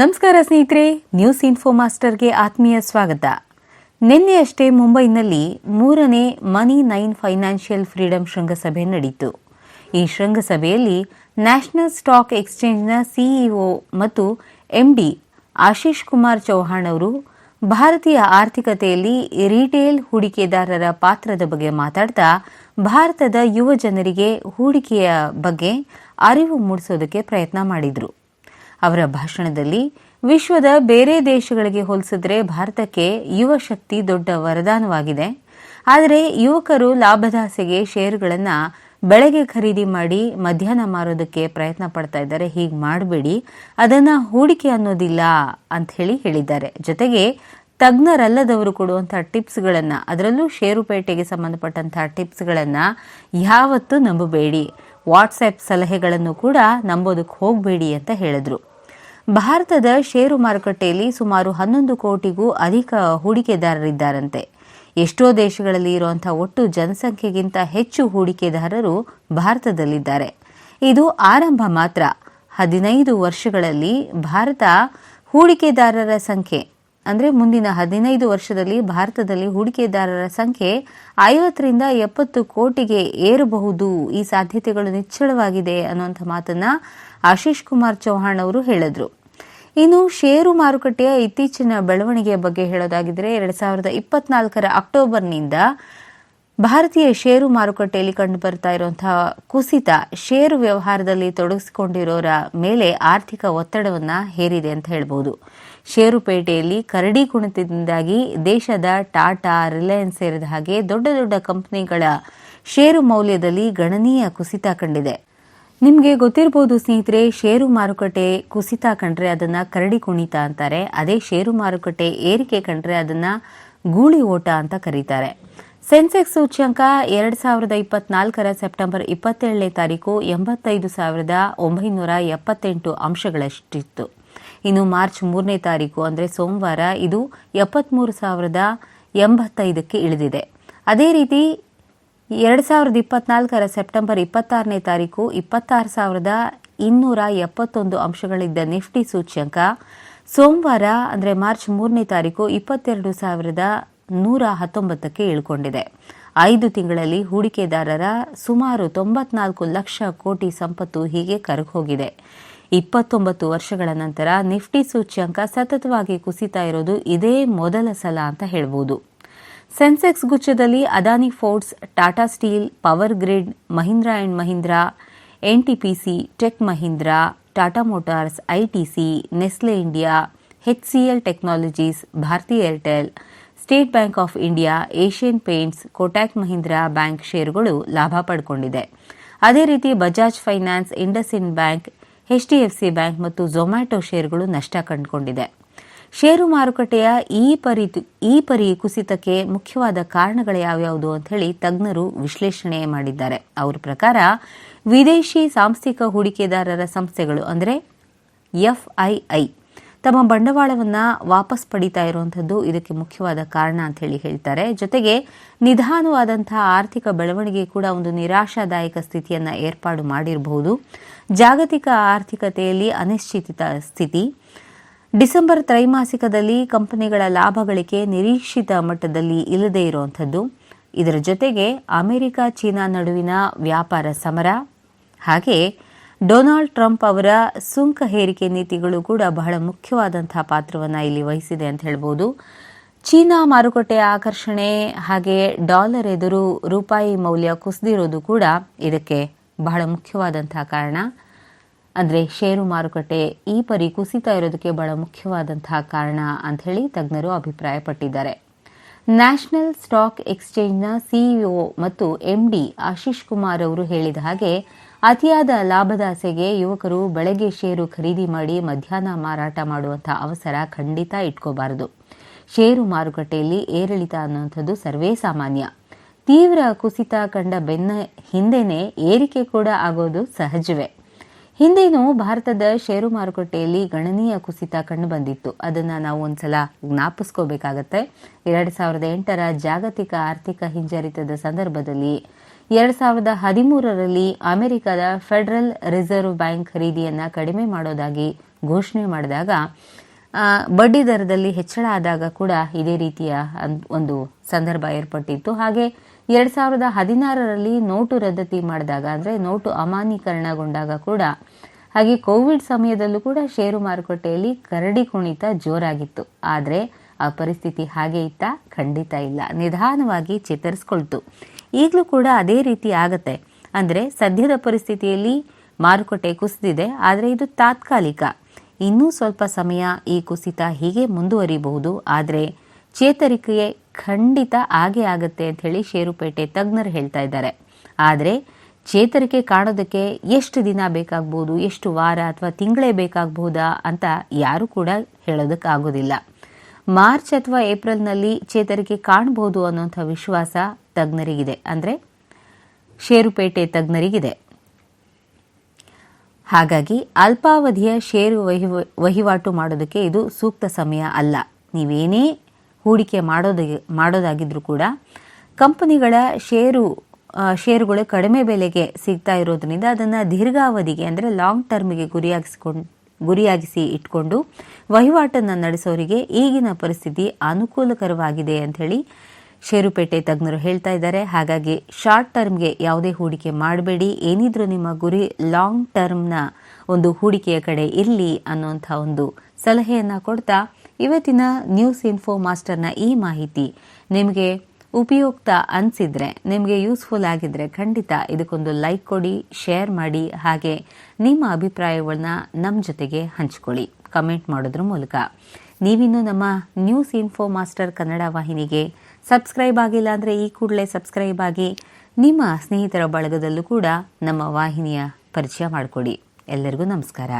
ನಮಸ್ಕಾರ ಸ್ನೇಹಿತರೆ news info ಮಾಸ್ಟರ್ಗೆ ಆತ್ಮೀಯ ಸ್ವಾಗತ. ನಿನ್ನೆಯಷ್ಟೇ ಮುಂಬೈನಲ್ಲಿ ಮೂರನೇ ಮನಿ ನೈನ್ ಫೈನಾನ್ಷಿಯಲ್ ಫ್ರೀಡಂ ಶೃಂಗಸಭೆ ನಡೆಯಿತು ಈ ಶೃಂಗಸಭೆಯಲ್ಲಿ ನ್ಯಾಷನಲ್ ಸ್ಟಾಕ್ ಎಕ್ಸ್ಚೇಂಜ್ನ ಸಿಇಒ ಮತ್ತು ಎಂಡಿ ಆಶೀಶ್ ಕುಮಾರ್ ಚೌಹಾಣ್ ಅವರು ಭಾರತೀಯ ಆರ್ಥಿಕತೆಯಲ್ಲಿ ರಿಟೇಲ್ ಹೂಡಿಕೆದಾರರ ಪಾತ್ರದ ಬಗ್ಗೆ ಮಾತಾಡ್ತಾ ಭಾರತದ ಯುವ ಜನರಿಗೆ ಹೂಡಿಕೆಯ ಬಗ್ಗೆ ಅರಿವು ಮೂಡಿಸೋದಕ್ಕೆ ಪ್ರಯತ್ನ ಮಾಡಿದ್ರು. ಅವರ ಭಾಷಣದಲ್ಲಿ ವಿಶ್ವದ ಬೇರೆ ದೇಶಗಳಿಗೆ ಹೋಲಿಸಿದ್ರೆ ಭಾರತಕ್ಕೆ ಯುವ ಶಕ್ತಿ ದೊಡ್ಡ ವರದಾನವಾಗಿದೆ. ಆದರೆ ಯುವಕರು ಲಾಭದಾಸೆಗೆ ಷೇರುಗಳನ್ನು ಬೆಳಗ್ಗೆ ಖರೀದಿ ಮಾಡಿ ಮಧ್ಯಾಹ್ನ ಮಾರೋದಕ್ಕೆ ಪ್ರಯತ್ನ ಪಡ್ತಾ ಇದ್ದಾರೆ. ಹೀಗೆ ಮಾಡಬೇಡಿ, ಅದನ್ನ ಹೂಡಿಕೆ ಅನ್ನೋದಿಲ್ಲ ಅಂತ ಹೇಳಿ ಹೇಳಿದ್ದಾರೆ. ಜೊತೆಗೆ ತಜ್ಞರಲ್ಲದವರು ಕೊಡುವಂತಹ ಟಿಪ್ಸ್ಗಳನ್ನು, ಅದರಲ್ಲೂ ಷೇರುಪೇಟೆಗೆ ಸಂಬಂಧಪಟ್ಟಂತಹ ಟಿಪ್ಸ್ಗಳನ್ನು ಯಾವತ್ತೂ ನಂಬಬೇಡಿ. ವಾಟ್ಸ್ಆ್ಯಪ್ ಸಲಹೆಗಳನ್ನು ಕೂಡ ನಂಬೋದಕ್ಕೆ ಹೋಗಬೇಡಿ ಅಂತ ಹೇಳಿದ್ರು. ಭಾರತದ ಷೇರು ಮಾರುಕಟ್ಟೆಯಲ್ಲಿ ಸುಮಾರು ಹನ್ನೊಂದು ಕೋಟಿಗೂ ಅಧಿಕ ಹೂಡಿಕೆದಾರರಿದ್ದಾರಂತೆ. ಎಷ್ಟೋ ದೇಶಗಳಲ್ಲಿ ಇರುವಂತಹ ಒಟ್ಟು ಜನಸಂಖ್ಯೆಗಿಂತ ಹೆಚ್ಚು ಹೂಡಿಕೆದಾರರು ಭಾರತದಲ್ಲಿದ್ದಾರೆ. ಇದು ಆರಂಭ ಮಾತ್ರ. ಹದಿನೈದು ವರ್ಷಗಳಲ್ಲಿ ಭಾರತ ಹೂಡಿಕೆದಾರರ ಸಂಖ್ಯೆ, ಅಂದರೆ ಮುಂದಿನ ಹದಿನೈದು ವರ್ಷದಲ್ಲಿ ಭಾರತದಲ್ಲಿ ಹೂಡಿಕೆದಾರರ ಸಂಖ್ಯೆ ಐವತ್ತರಿಂದ ಎಪ್ಪತ್ತು ಕೋಟಿಗೆ ಏರಬಹುದು ಈ ಸಾಧ್ಯತೆಗಳು ನಿಚ್ಚಳವಾಗಿದೆ ಅನ್ನುವಂಥ ಮಾತನ್ನ ಆಶೀಶ್ ಕುಮಾರ್ ಚೌಹಾಣ್ ಅವರು ಹೇಳಿದ್ರು. ಇನ್ನು ಷೇರು ಮಾರುಕಟ್ಟೆಯ ಇತ್ತೀಚಿನ ಬೆಳವಣಿಗೆಯ ಬಗ್ಗೆ ಹೇಳೋದಾಗಿದ್ರೆ ಎರಡು ಸಾವಿರದ ಇಪ್ಪತ್ನಾಲ್ಕರ ಅಕ್ಟೋಬರ್ನಿಂದ ಭಾರತೀಯ ಷೇರು ಮಾರುಕಟ್ಟೆಯಲ್ಲಿ ಕಂಡು ಬರ್ತಾ ಇರುವಂತಹ ಕುಸಿತ ಷೇರು ವ್ಯವಹಾರದಲ್ಲಿ ತೊಡಗಿಸಿಕೊಂಡಿರೋರ ಮೇಲೆ ಆರ್ಥಿಕ ಒತ್ತಡವನ್ನ ಹೇರಿದೆ ಅಂತ ಹೇಳ್ಬೋದು. ಷೇರುಪೇಟೆಯಲ್ಲಿ ಕರಡಿ ಕುಣಿತದಿಂದಾಗಿ ದೇಶದ ಟಾಟಾ, ರಿಲಯನ್ಸ್ ಸೇರಿದ ಹಾಗೆ ದೊಡ್ಡ ದೊಡ್ಡ ಕಂಪನಿಗಳ ಷೇರು ಮೌಲ್ಯದಲ್ಲಿ ಗಣನೀಯ ಕುಸಿತ ಕಂಡಿದೆ. ನಿಮಗೆ ಗೊತ್ತಿರಬಹುದು ಸ್ನೇಹಿತರೆ, ಷೇರು ಮಾರುಕಟ್ಟೆ ಕುಸಿತ ಕಂಡ್ರೆ ಅದನ್ನ ಕರಡಿ ಕುಣಿತ ಅಂತಾರೆ. ಅದೇ ಷೇರು ಮಾರುಕಟ್ಟೆ ಏರಿಕೆ ಕಂಡ್ರೆ ಅದನ್ನ ಗೂಳಿ ಓಟ ಅಂತ ಕರೀತಾರೆ. ಸೆನ್ಸೆಕ್ಸ್ ಸೂಚ್ಯಂಕ ಎರಡ್ ಸಾವಿರದ ಇಪ್ಪತ್ನಾಲ್ಕರ ಸೆಪ್ಟೆಂಬರ್ ಇಪ್ಪತ್ತೇಳನೇ ತಾರೀಕು ಎಂಬತ್ತೈದು ಸಾವಿರದ ಒಂಬೈನೂರ ಎಪ್ಪತ್ತೆಂಟು ಅಂಶಗಳಷ್ಟಿತ್ತು. ಇನ್ನು ಮಾರ್ಚ್ ಮೂರನೇ ತಾರೀಕು ಅಂದರೆ ಸೋಮವಾರ ಇದು ಎಪ್ಪತ್ಮೂರು ಸಾವಿರದ ಎಂಬತ್ತೈದಕ್ಕೆ ಇಳಿದಿದೆ. ಅದೇ ರೀತಿ ಎರಡ್ ಸಾವಿರದ ಇಪ್ಪತ್ನಾಲ್ಕರ ಸೆಪ್ಟೆಂಬರ್ ಇಪ್ಪತ್ತಾರನೇ ತಾರೀಕು ಇಪ್ಪತ್ತಾರು ಸಾವಿರದ ಇನ್ನೂರ ಎಪ್ಪತ್ತೊಂದು ಅಂಶಗಳಿದ್ದ ನಿಫ್ಟಿ ಸೂಚ್ಯಂಕ ಸೋಮವಾರ, ಅಂದರೆ ಮಾರ್ಚ್ ಮೂರನೇ ತಾರೀಕು ಇಪ್ಪತ್ತೆರಡು ಸಾವಿರದ ನೂರ ಹತ್ತೊಂಬತ್ತಕ್ಕೆ ಇಳ್ಕೊಂಡಿದೆ. ಐದು ತಿಂಗಳಲ್ಲಿ ಹೂಡಿಕೆದಾರರ ಸುಮಾರು ತೊಂಬತ್ನಾಲ್ಕು ಲಕ್ಷ ಕೋಟಿ ಸಂಪತ್ತು ಹೀಗೆ ಕರಗೋಗಿದೆ. ಇಪ್ಪತ್ತೊಂಬತ್ತು ವರ್ಷಗಳ ನಂತರ ನಿಫ್ಟಿ ಸೂಚ್ಯಂಕ ಸತತವಾಗಿ ಕುಸಿತಾ ಇರೋದು ಇದೇ ಮೊದಲ ಸಲ ಅಂತ ಹೇಳ್ಬೋದು. Sensex ಗುಚ್ಛದಲ್ಲಿ Adani ports, Tata steel, power grid, Mahindra and Mahindra NTPC tech Mahindra, Tata motors ITC Nestle India H HCL technologies, Bharti Airtel, state bank of India, Asian paints, Kotak Mahindra bank ಷೇರುಗಳು ಲಾಭ ಪಡ್ಕೊಂಡಿದೆ. ಅದೇ ರೀತಿ Bajaj finance, IndusInd bank HDFC bank ಮತ್ತು ಝೊಮ್ಯಾಟೊ ಷೇರುಗಳು ನಷ್ಟ ಕಂಡುಕೊಂಡಿದೆ. ಷೇರು ಮಾರುಕಟ್ಟೆಯ ಈ ಪರಿ ಈ ಪರಿ ಕುಸಿತಕ್ಕೆ ಮುಖ್ಯವಾದ ಕಾರಣಗಳು ಯಾವ್ಯಾವುದು ಅಂತ ಹೇಳಿ ತಜ್ಞರು ವಿಶ್ಲೇಷಣೆ ಮಾಡಿದ್ದಾರೆ. ಅವರ ಪ್ರಕಾರ ವಿದೇಶಿ ಸಾಂಸ್ಥಿಕ ಹೂಡಿಕೆದಾರರ ಸಂಸ್ಥೆಗಳು ಅಂದರೆ ಎಫ್ಐಐ ತಮ್ಮ ಬಂಡವಾಳವನ್ನು ವಾಪಸ್ ಪಡಿತಾ ಇರುವಂಥದ್ದು ಇದಕ್ಕೆ ಮುಖ್ಯವಾದ ಕಾರಣ ಅಂತ ಹೇಳಿ ಹೇಳ್ತಾರೆ. ಜೊತೆಗೆ ನಿಧಾನವಾದಂತಹ ಆರ್ಥಿಕ ಬೆಳವಣಿಗೆ ಕೂಡ ಒಂದು ನಿರಾಶಾದಾಯಕ ಸ್ಥಿತಿಯನ್ನ ಏರ್ಪಾಡು ಮಾಡಿರಬಹುದು. ಜಾಗತಿಕ ಆರ್ಥಿಕತೆಯಲ್ಲಿ ಅನಿಶ್ಚಿತ ಸ್ಥಿತಿ ಡಿಸೆಂಬರ್ ತ್ರೈಮಾಸಿಕದಲ್ಲಿ ಕಂಪನಿಗಳ ಲಾಭ ಗಳಿಕೆ ನಿರೀಕ್ಷಿತ ಮಟ್ಟದಲ್ಲಿ ಇಲ್ಲದೇ ಇರುವಂಥದ್ದು. ಇದರ ಜೊತೆಗೆ ಅಮೆರಿಕ ಚೀನಾ ನಡುವಿನ ವ್ಯಾಪಾರ ಸಮರ, ಹಾಗೆ ಡೊನಾಲ್ಡ್ ಟ್ರಂಪ್ ಅವರ ಸುಂಕ ಹೇರಿಕೆ ನೀತಿಗಳು ಕೂಡ ಬಹಳ ಮುಖ್ಯವಾದಂತಹ ಪಾತ್ರವನ್ನು ಇಲ್ಲಿ ವಹಿಸಿದೆ ಅಂತ ಹೇಳ್ಬೋದು. ಚೀನಾ ಮಾರುಕಟ್ಟೆ ಆಕರ್ಷಣೆ ಹಾಗೆ ಡಾಲರ್ ಎದುರು ರೂಪಾಯಿ ಮೌಲ್ಯ ಕುಸಿದಿರೋದು ಕೂಡ ಇದಕ್ಕೆ ಬಹಳ ಮುಖ್ಯವಾದಂತಹ ಕಾರಣ. ಅಂದರೆ ಷೇರು ಮಾರುಕಟ್ಟೆ ಈ ಪರಿ ಕುಸಿತ ಇರೋದಕ್ಕೆ ಬಹಳ ಮುಖ್ಯವಾದಂತಹ ಕಾರಣ ಅಂತ ಹೇಳಿ ತಜ್ಞರು ಅಭಿಪ್ರಾಯಪಟ್ಟಿದ್ದಾರೆ. ನ್ಯಾಷನಲ್ ಸ್ಟಾಕ್ ಎಕ್ಸ್ಚೇಂಜ್ನ ಸಿಇಒ ಮತ್ತು ಎಂಡಿ ಆಶೀಶ್ ಕುಮಾರ್ ಅವರು ಹೇಳಿದ ಹಾಗೆ, ಅತಿಯಾದ ಲಾಭದಾಸೆಗೆ ಯುವಕರು ಬೆಳಗ್ಗೆ ಷೇರು ಖರೀದಿ ಮಾಡಿ ಮಧ್ಯಾಹ್ನ ಮಾರಾಟ ಮಾಡುವಂತಹ ಅವಸರ ಖಂಡಿತ ಇಟ್ಕೋಬಾರದು. ಷೇರು ಮಾರುಕಟ್ಟೆಯಲ್ಲಿ ಏರಿಳಿತ ಅನ್ನುವಂಥದ್ದು ಸರ್ವೇ ಸಾಮಾನ್ಯ. ತೀವ್ರ ಕುಸಿತ ಕಂಡ ಬೆನ್ನ ಹಿಂದೆನೇ ಏರಿಕೆ ಕೂಡ ಆಗೋದು ಸಹಜವೇ. ಹಿಂದೇನು ಭಾರತದ ಷೇರು ಮಾರುಕಟ್ಟೆಯಲ್ಲಿ ಗಣನೀಯ ಕುಸಿತ ಕಂಡು ಬಂದಿತ್ತು. ಅದನ್ನ ನಾವು ಒಂದ್ಸಲ ಜ್ಞಾಪಿಸ್ಕೋಬೇಕಾಗತ್ತೆ. ಎರಡ್ ಸಾವಿರದ ಎಂಟರ ಜಾಗತಿಕ ಆರ್ಥಿಕ ಹಿಂಜರಿತದ ಸಂದರ್ಭದಲ್ಲಿ ಎರಡ್ ಸಾವಿರದ ಹದಿಮೂರರಲ್ಲಿ ಅಮೆರಿಕದ ಫೆಡರಲ್ ರಿಸರ್ವ್ ಬ್ಯಾಂಕ್ ಖರೀದಿಯನ್ನ ಕಡಿಮೆ ಮಾಡೋದಾಗಿ ಘೋಷಣೆ ಮಾಡಿದಾಗ ಬಡ್ಡಿ ದರದಲ್ಲಿ ಹೆಚ್ಚಳ ಆದಾಗ ಕೂಡ ಇದೇ ರೀತಿಯ ಒಂದು ಸಂದರ್ಭ ಏರ್ಪಟ್ಟಿತ್ತು. ಹಾಗೆ ಎರಡ್ ಸಾವಿರದ ಹದಿನಾರರಲ್ಲಿ ನೋಟು ರದ್ದತಿ ಮಾಡಿದಾಗ, ಅಂದ್ರೆ ನೋಟು ಅಮಾನ್ಯೀಕರಣಗೊಂಡಾಗ ಕೂಡ, ಹಾಗೆ ಕೋವಿಡ್ ಸಮಯದಲ್ಲೂ ಕೂಡ ಷೇರು ಮಾರುಕಟ್ಟೆಯಲ್ಲಿ ಕರಡಿ ಕುಣಿತ ಜೋರಾಗಿತ್ತು. ಆದರೆ ಆ ಪರಿಸ್ಥಿತಿ ಹಾಗೆ ಇತ್ತ? ಖಂಡಿತ ಇಲ್ಲ. ನಿಧಾನವಾಗಿ ಚೇತರಿಸ್ಕೊಳ್ತು. ಈಗಲೂ ಕೂಡ ಅದೇ ರೀತಿ ಆಗತ್ತೆ. ಅಂದ್ರೆ ಸದ್ಯದ ಪರಿಸ್ಥಿತಿಯಲ್ಲಿ ಮಾರುಕಟ್ಟೆ ಕುಸಿದಿದೆ, ಆದರೆ ಇದು ತಾತ್ಕಾಲಿಕ. ಇನ್ನೂ ಸ್ವಲ್ಪ ಸಮಯ ಈ ಕುಸಿತ ಹೀಗೆ ಮುಂದುವರಿಬಹುದು, ಆದರೆ ಚೇತರಿಕೆ ಖಂಡಿತ ಆಗೇ ಆಗುತ್ತೆ ಅಂತ ಹೇಳಿ ಷೇರುಪೇಟೆ ತಜ್ಞರು ಹೇಳ್ತಾ ಇದ್ದಾರೆ. ಆದರೆ ಚೇತರಿಕೆ ಕಾಣೋದಕ್ಕೆ ಎಷ್ಟು ದಿನ ಬೇಕಾಗ್ಬೋದು, ಎಷ್ಟು ವಾರ ಅಥವಾ ತಿಂಗಳೇ ಬೇಕಾಗಬಹುದಾ ಅಂತ ಯಾರು ಕೂಡ ಹೇಳೋದಕ್ಕಾಗೋದಿಲ್ಲ ಮಾರ್ಚ್ ಅಥವಾ ಏಪ್ರಿಲ್ನಲ್ಲಿ ಚೇತರಿಕೆ ಕಾಣಬಹುದು ಅನ್ನೋಂಥ ವಿಶ್ವಾಸ ತಜ್ಞರಿಗಿದೆ. ಅಂದರೆ ಷೇರುಪೇಟೆ ತಜ್ಞರಿಗಿದೆ. ಹಾಗಾಗಿ ಅಲ್ಪಾವಧಿಯ ಷೇರು ವಹಿವ- ವಹಿವಾಟು ಮಾಡೋದಕ್ಕೆ ಇದು ಸೂಕ್ತ ಸಮಯ ಅಲ್ಲ. ನೀವೇನೇ ಹೂಡಿಕೆ ಮಾಡೋದ, ಮಾಡೋದಾಗಿದ್ರೂ ಕೂಡ ಕಂಪನಿಗಳ ಷೇರು ಷೇರುಗಳು ಕಡಿಮೆ ಬೆಲೆಗೆ ಸಿಗ್ತಾ ಇರೋದ್ರಿಂದ ಅದನ್ನು ದೀರ್ಘಾವಧಿಗೆ ಅಂದರೆ ಲಾಂಗ್ ಟರ್ಮ್ಗೆ ಗುರಿಯಾಗಿಸಿಕೊಂಡು, ಗುರಿಯಾಗಿಸಿ ಇಟ್ಕೊಂಡು ವಹಿವಾಟನ್ನು ನಡೆಸೋರಿಗೆ ಈಗಿನ ಪರಿಸ್ಥಿತಿ ಅನುಕೂಲಕರವಾಗಿದೆ ಅಂತ ಹೇಳಿ ಷೇರುಪೇಟೆ ತಜ್ಞರು ಹೇಳ್ತಾ ಇದ್ದಾರೆ. ಹಾಗಾಗಿ ಶಾರ್ಟ್ ಟರ್ಮ್ಗೆ ಯಾವುದೇ ಹೂಡಿಕೆ ಮಾಡಬೇಡಿ. ಏನಿದ್ರೂ ನಿಮ್ಮ ಗುರಿ ಲಾಂಗ್ ಟರ್ಮ್ನ ಒಂದು ಹೂಡಿಕೆಯ ಕಡೆ ಇರಲಿ ಅನ್ನುವಂಥ ಒಂದು ಸಲಹೆಯನ್ನು ಕೊಡ್ತಾ ಇವತ್ತಿನ ನ್ಯೂಸ್ ಇನ್ಫೋ ಮಾಸ್ಟರ್ನ ಈ ಮಾಹಿತಿ. ನಿಮಗೆ ಉಪಯುಕ್ತ ಅನಿಸಿದ್ರೆ, ನಿಮಗೆ ಯೂಸ್ಫುಲ್ ಆಗಿದ್ರೆ ಖಂಡಿತ ಇದಕ್ಕೊಂದು ಲೈಕ್ ಕೊಡಿ ಶೇರ್ ಮಾಡಿ, ಹಾಗೆ ನಿಮ್ಮ ಅಭಿಪ್ರಾಯಗಳನ್ನ ನಮ್ಮ ಜೊತೆಗೆ ಹಂಚಿಕೊಳ್ಳಿ. ಕಮೆಂಟ್ ಮಾಡೋದ್ರ ಮೂಲಕ. ನೀವಿನ್ನು ನಮ್ಮ ನ್ಯೂಸ್ ಇನ್ಫೋ ಮಾಸ್ಟರ್ ಕನ್ನಡ ವಾಹಿನಿಗೆ ಸಬ್ಸ್ಕ್ರೈಬ್ ಆಗಿಲ್ಲ ಅಂದರೆ ಈ ಕೂಡಲೇ ಸಬ್ಸ್ಕ್ರೈಬ್ ಆಗಿ ನಿಮ್ಮ ಸ್ನೇಹಿತರ ಬಳಗದಲ್ಲೂ ಕೂಡ ನಮ್ಮ ವಾಹಿನಿಯ ಪರಿಚಯ ಮಾಡಿಕೊಡಿ. ಎಲ್ಲರಿಗೂ ನಮಸ್ಕಾರ.